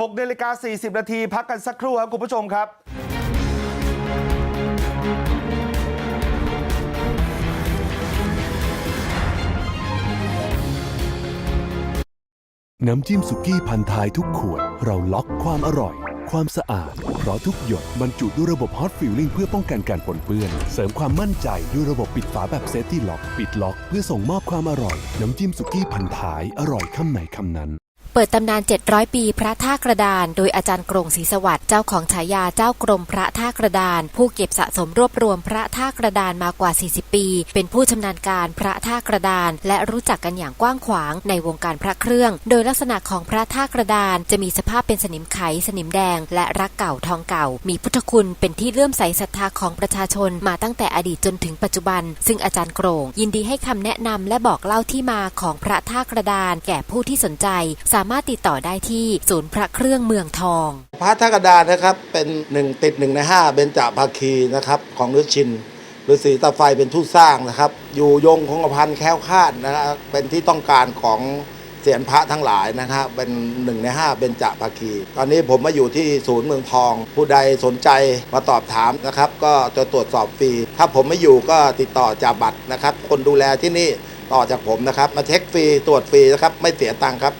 6นาฬิกา40นาทีพักกันสักครู่ครับคุณผู้ชมครับน้ำจิ้มสุกี้พันท้ายทุกขวด เราล็อกความอร่อย ความสะอาด เพราะทุกหยดบรรจุด้วยระบบฮอตฟิลลิ่งเพื่อป้องกันการปนเปื้อน เสริมความมั่นใจด้วยระบบปิดฝาแบบเซฟตี้ล็อก ปิดล็อกเพื่อส่งมอบความอร่อย น้ำจิ้มสุกี้พันท้ายอร่อยคำไหนคำนั้น เปิดตำนาน 700 ปีพระท่ากระดาน โดยอาจารย์กรงศรีสวัสดิ์เจ้าของฉายาเจ้ากรมพระท่ากระดาน ผู้เก็บสะสมรวบรวมพระท่ากระดานมากว่า 40 ปี เป็นผู้ชำนาญการพระท่ากระดาน และรู้จักกันอย่างกว้างขวางในวงการพระเครื่อง โดยลักษณะของพระท่ากระดานจะมีสภาพเป็นสนิมไขสนิมแดง และรักเก่าทองเก่า มีพุทธคุณเป็นที่เลื่อมใสศรัทธาของประชาชนมาตั้งแต่อดีตจนถึงปัจจุบัน ซึ่งอาจารย์กรงยินดีให้คำแนะนำและบอกเล่าที่มาของพระท่ากระดาน แก่ผู้ที่สนใจสามารถติดต่อได้ที่ศูนย์พระเครื่องเมืองทอง พระธากระดานนะครับเป็นหนึ่งติดหนึ่งในห้าเบญจภาคีนะครับของฤชินฤาษีตาไฟเป็นผู้สร้างนะครับ อยู่ยงคงกระพันแคล้วคาดนะครับเป็นที่ต้องการของเสียนพระทั้งหลายนะครับเป็นหนึ่งในห้าเบญจภาคี ตอนนี้ผมมาอยู่ที่ศูนย์เมืองทอง ผู้ใดสนใจมาตอบถามนะครับ ก็จะตรวจสอบฟรี ถ้าผมไม่อยู่ก็ติดต่อจากบัตรนะครับ คนดูแลที่นี่ต่อจากผมนะครับ มาเช็คฟรีตรวจฟรีนะครับ ไม่เสียตังค์ครับ